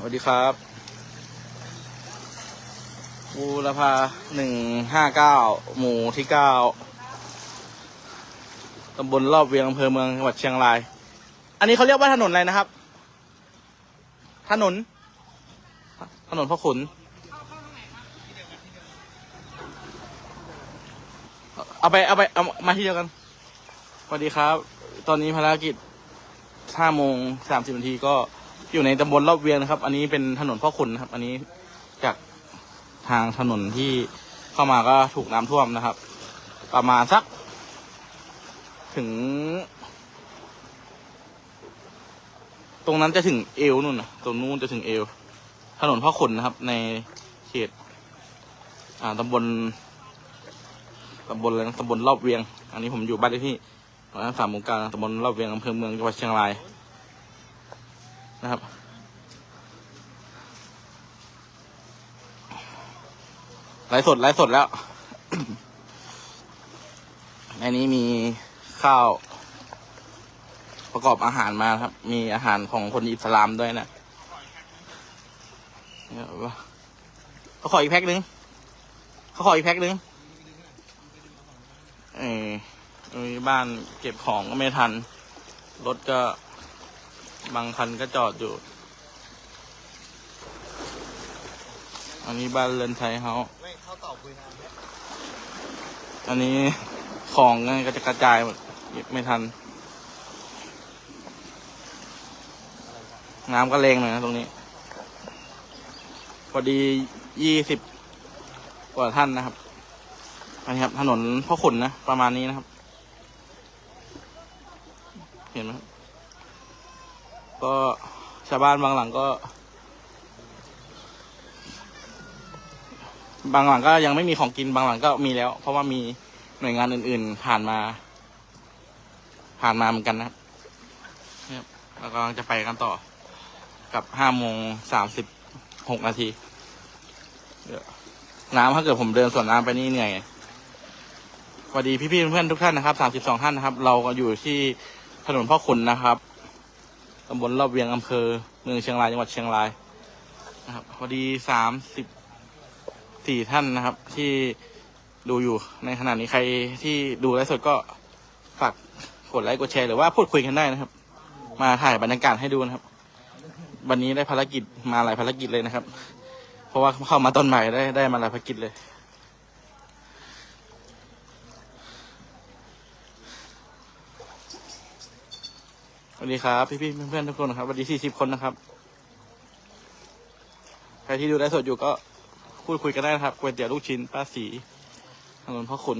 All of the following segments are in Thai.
สวัสดีครับบูรพาหนึ่งห้าเก้าหมู่ที่เก้าตำบลรอบเวียงอำเภอเมืองจังหวัดเชียงราย อันนี้เขาเรียกว่าถนนอะไรนะครับ ถนน ถนนพ่อขุน เอาไปเอาไปเอามาที่เดียวกัน สวัสดีครับ ตอนนี้ภารกิจห้าโมงสามสิบนาทีก็ อยู่ในตำบลรอบเวียงนะครับ อันนี้เป็นถนนพ่อขุนนะครับ อันนี้จากทางถนนที่เข้ามาก็ถูกน้ำท่วมนะครับ ประมาณสัก ถึง ตรงนั้นจะถึงเอวนู่นนะตรงนู้นจะถึงเอว ถนนพ่อขุนนะครับ ในเขต อ่าตำบลตำบลอะไรนะตำบลรอบเวียง อันนี้ผมอยู่บ้านเลขที่สามหมู่เก้าตำบลรอบเวียงอำเภอเมืองจังหวัดเชียงราย นะครับ ไลฟ์สดไลฟ์สดแล้ว ในนี้มีข้าว ประกอบอาหารมาครับ มีอาหารของคนอิสลามด้วยนะเขาขออีกแพ็คนึงเขาขออีกแพ็คนึงเออบ้านเก็บของก็ไม่ทัน รถก็ บางคันก็จอดอยู่ อันนี้บ้านเรือนไทยเฮาอันนี้ของก็จะกระจายหมดไม่ทัน น้ำก็แรงหน่อยนะตรงนี้ พอดียี่สิบกว่าท่านนะครับอันนี้ครับ ถนนพ่อขุนนะ ประมาณนี้นะครับ เห็นไหมครับ ก็ชาวบ้านบางหลังก็ บางหลังก็ยังไม่มีของกินบางหลังก็มีแล้ว เพราะว่ามีหน่วยงานอื่น ๆ ผ่านมา ผ่านมาเหมือนกันนะครับเนี่ยเรากำลังจะไปกันต่อ กับห้าโมงสามสิบหกนาทีน้ำถ้าเกิดผมเดินสวนน้ำไปนี่เหนื่อยสวัสดีพี่ๆเพื่อนๆทุกท่านนะครับสามสิบสองท่านนะครับ เราก็อยู่ที่ถนนพ่อขุนนะครับ ตำบลรอบเวียงอำเภอเมืองเชียงรายจังหวัดเชียงรายนะครับสวัสดีสามสิบสี่ท่านนะครับ ที่ดูอยู่ในขณะนี้ใครที่ดูไลฟ์สดก็ฝากกดไลค์กดแชร์หรือว่าพูดคุยกันได้นะครับ มาถ่ายบรรยากาศให้ดูนะครับ วันนี้ได้ภารกิจมาหลายภารกิจเลยนะครับ เพราะว่าเข้ามาต้นใหม่ได้ได้มาหลายภารกิจเลย สวัสดีครับ พี่ๆเพื่อนๆทุกคนนะครับสวัสดีสี่สิบคนนะครับ ใครที่ดูไลฟ์สดอยู่ก็พูดคุยกันได้นะครับก๋วยเตี๋ยวลูกชิ้นป้าสีถนนพ่อขุน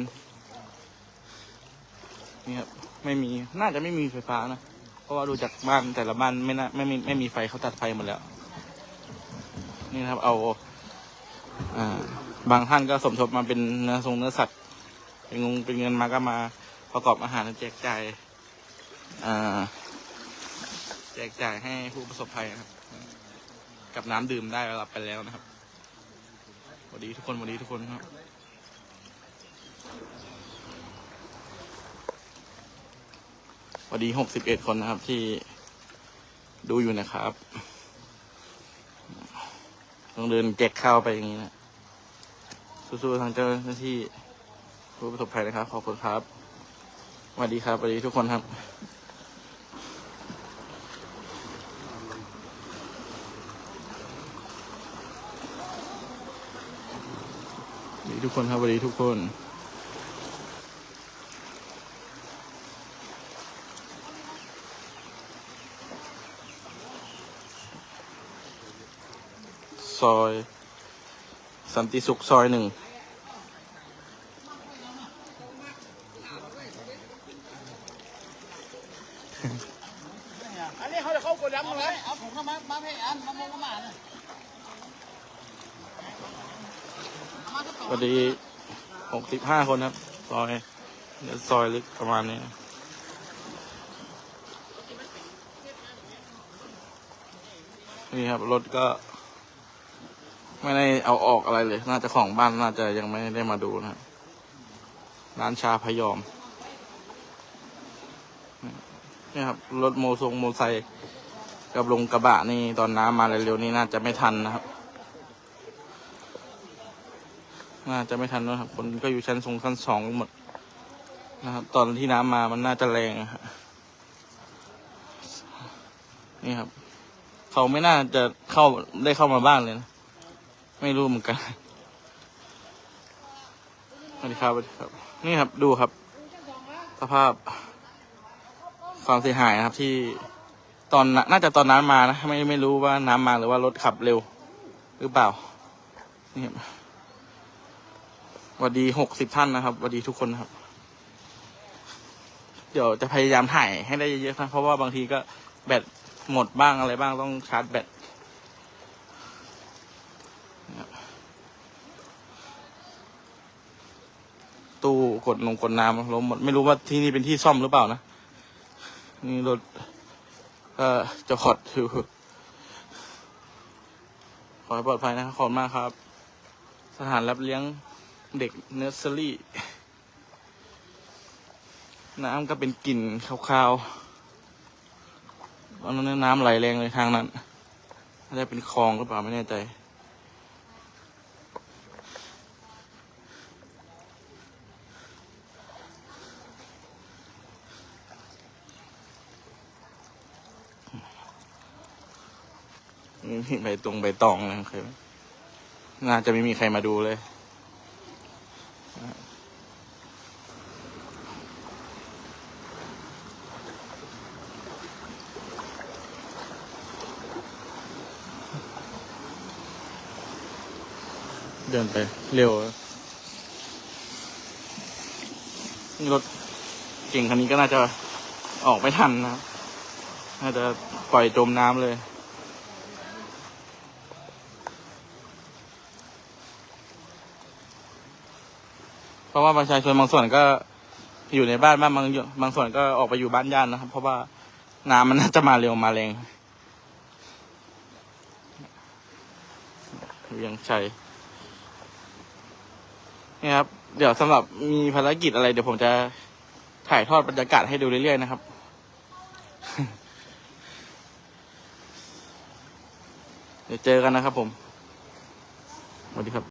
นี่ครับไม่มีน่าจะไม่มีไฟฟ้านะ เพราะว่าดูจากบ้านแต่ละบ้านไม่น่าไม่มีไม่มีไฟเขาตัดไฟหมดแล้ว นี่นะครับ เอาอ่าบางท่านก็สมทบมาเป็นเนื้อทรงเนื้อสัตว์เป็นงงเป็นเงินมาก็มาประกอบอาหารแจกจ่ายอ่า จกจ่ายให้ผู้ประสบภัยนะครับ กับน้ำดื่มได้รับไปแล้วนะครับสวัสดีทุกคนสวัสดีทุกคนครับสวัสดีหกสิบเอ็ดคนนะครับที่ดูอยู่นะครับต้องเดินแจกข้าวไปอย่างนี้นะสู้ๆทางเจ้าหน้าที่ผู้ประสบภัยนะครับ ขอบคุณครับสวัสดีครับสวัสดีทุกคนครับ สวัสดี ทุกคนครับสวัสดีทุกคนซอย สันติสุขซอยหนึ่งอันนี้เขาจะเข้ากดดังมาเลยเอาผมเข้ามามาให้อันมาโมงมาเนี่ย สวัสดีหกสิบห้าคนครับ ซอยเดี๋ยวซอยลึกประมาณนี้นี่ครับ รถก็ ไม่ได้เอาออกอะไรเลย น่าจะของบ้านน่าจะยังไม่ได้มาดูนะครับร้านชาพยอมนี่ครับ รถโมทรงโมไซกับลงกระบะนี่ตอนน้ำมาเร็วๆนี่น่าจะไม่ทันนะครับ น่าจะไม่ทันนะครับ คนก็อยู่ชั้นสองชั้นสองกันหมดนะครับ ตอนที่น้ำมามันน่าจะแรงอะฮะนี่ครับ เขาไม่น่าจะเข้าได้เข้ามาบ้านเลยนะ ไม่รู้เหมือนกันสวัสดีครับสวัสดีครับ นี่ครับดูครับ สภาพ ความเสียหายนะครับ ที่ตอนน่ะน่าจะตอนน้ำมานะ ไม่ไม่รู้ว่าน้ำมาหรือว่ารถขับเร็ว หรือเปล่า นี่ครับ สวัสดีหกสิบท่านนะครับสวัสดีทุกคนนะครับ เดี๋ยวจะพยายามถ่ายให้ได้เยอะๆนะเพราะว่าบางทีก็แบตหมดบ้างอะไรบ้างต้องชาร์จแบตตู้กดลงกดน้ำล้มหมดไม่รู้ว่าที่นี่เป็นที่ซ่อมหรือเปล่านะนี่รถก็จะขอดอยู่ขอให้ปลอดภัยนะครับขอบคุณมากครับ สถานรับเลี้ยง เด็กเนอร์เซอรี่ น้ำก็เป็นกลิ่นคาวๆตอนนั้นน้ำไหลแรงเลยทางนั้นน่าจะเป็นคลองหรือเปล่าไม่แน่ใจนี่ใบตรงใบตองนะเคยน่าจะไม่มีใครมาดูเลย เดินไปเร็วรถเก่งคันนี้ก็น่าจะออกไม่ทันนะครับน่าจะปล่อยจมน้ำเลย เพราะว่าประชาชนบางส่วนก็อยู่ในบ้านบ้านบางบางส่วนก็ออกไปอยู่บ้านญาตินะครับ เพราะว่าน้ำมันน่าจะมาเร็วมาแรงเวียงชัย นี่ครับ เดี๋ยวสำหรับมีภารกิจอะไร เดี๋ยวผมจะถ่ายทอดบรรยากาศให้ดูเรื่อยๆนะครับ เดี๋ยวเจอกันนะครับผม สวัสดีครับ